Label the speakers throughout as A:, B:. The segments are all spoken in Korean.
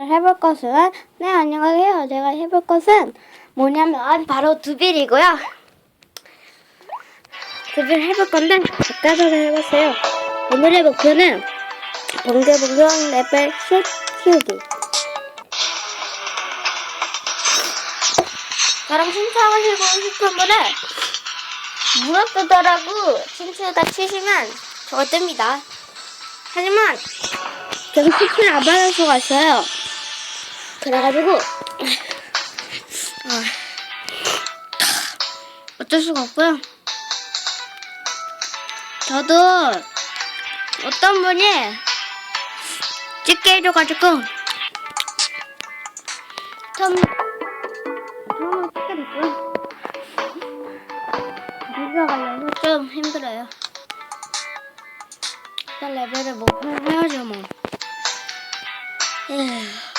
A: 해볼 것은 네 안녕하세요. 제가 해볼 것은 뭐냐면 바로 두빌이고요. 두빌 해볼 건데 작가서를 해봤어요. 오늘의 목표는 번개봉경 레벨 10 키우기. 저랑 신청하시고 싶은 분은 물어뜯으라고 친추에다 치시면 저거 뜹니다. 하지만 계속 치킨을 안 받을 수가 있어요. 그래가지고 아, 어쩔 수가 없고요. 저도 어떤 분이 찍게 해줘가지고 처음 처음으로 찍게 됐고요. 비디오 가려면 좀 힘들어요. 일단 레벨을 뭐 해야죠 뭐. 에휴.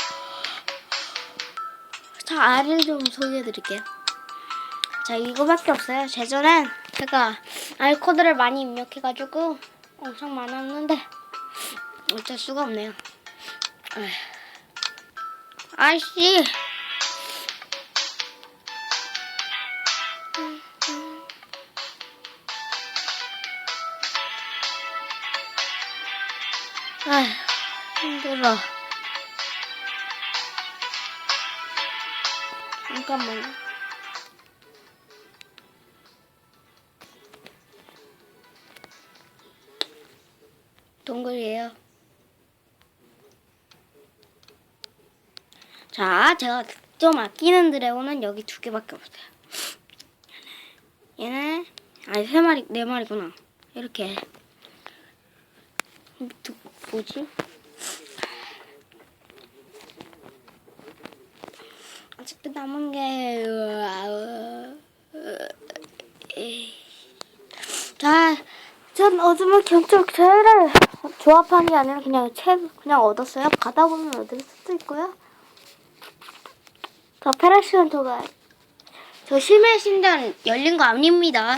A: 자, 알을 좀 소개해드릴게요. 자, 이거밖에 없어요. 제전엔 제가 알 코드를 많이 입력해가지고 엄청 많았는데 어쩔 수가 없네요. 아이씨. 아휴, 힘들어. 잠깐만요. 동글이에요. 자, 제가 좀 아끼는 드래곤은 여기 두 개밖에 없어요. 얘는 아니 세 마리 네 마리구나. 이렇게 두- 뭐지? 아직도 남은 게 자, 전 어둠의 경적 제를 조합한 게 아니라 그냥 책 그냥 얻었어요. 가다 보면 얻을 수도 있고요. 저 페라시온토가 저 심해 신전 열린 거 아닙니다.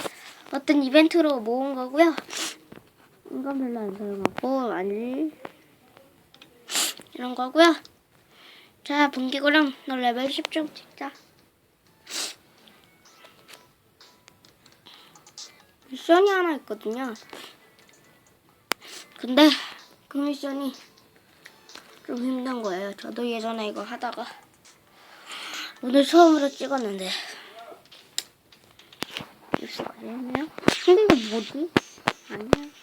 A: 어떤 이벤트로 모은 거고요. 이건 별로 안 사용하고 아니 이런 거고요. 자, 분기고랑 너 레벨 10좀 찍자. 미션이 하나 있거든요. 근데 그 미션이 좀 힘든 거예요. 저도 예전에 이거 하다가 오늘 처음으로 찍었는데 어디했네요? 근데 뭐지? 아니야.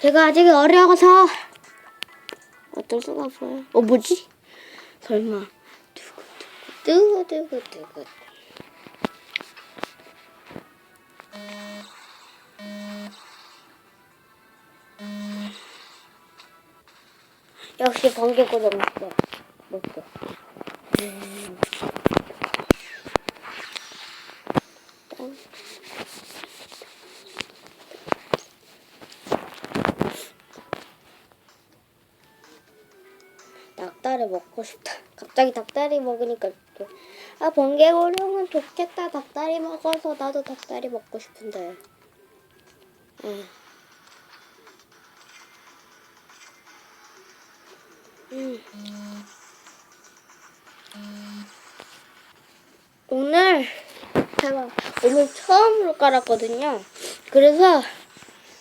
A: 제가 아직 어려서 어쩔 수가 없어요. 어 뭐지? 설마 두구 두구 두구 두구 두구 역시 번개 고정 먹어 먹어. 음. 닭다리 먹고 싶다. 갑자기 닭다리 먹으니까 또, 아 번개고령은 좋겠다. 닭다리 먹어서 나도 닭다리 먹고 싶은데. 응. 음. 오늘 제가 오늘 처음으로 깔았거든요. 그래서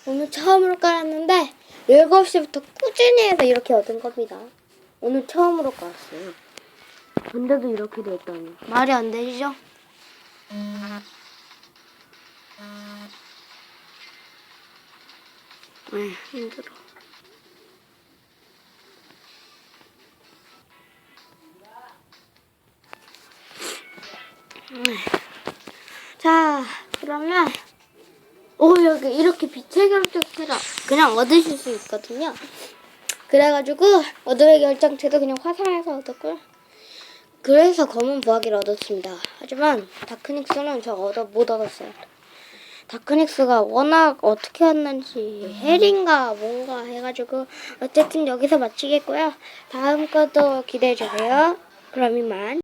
A: 오늘 처음으로 깔았는데 7시부터 꾸준히 해서 이렇게 얻은 겁니다. 오늘 처음으로 깔았어요. 근데도 이렇게 됐다니. 말이 안 되시죠? 네, 힘들어. 네. 자, 그러면 오 여기 이렇게 빛의 결정체를 그냥 얻으실 수 있거든요. 그래가지고 어둠의 결정체도 그냥 화상에서 얻었고요. 그래서 검은 부하기를 얻었습니다. 하지만 다크닉스는 저 얻어 못 얻었어요. 다크닉스가 워낙 어떻게 왔는지 헬인가 뭔가 해가지고 어쨌든 여기서 마치겠고요. 다음 것도 기대해 주세요. 그럼 이만.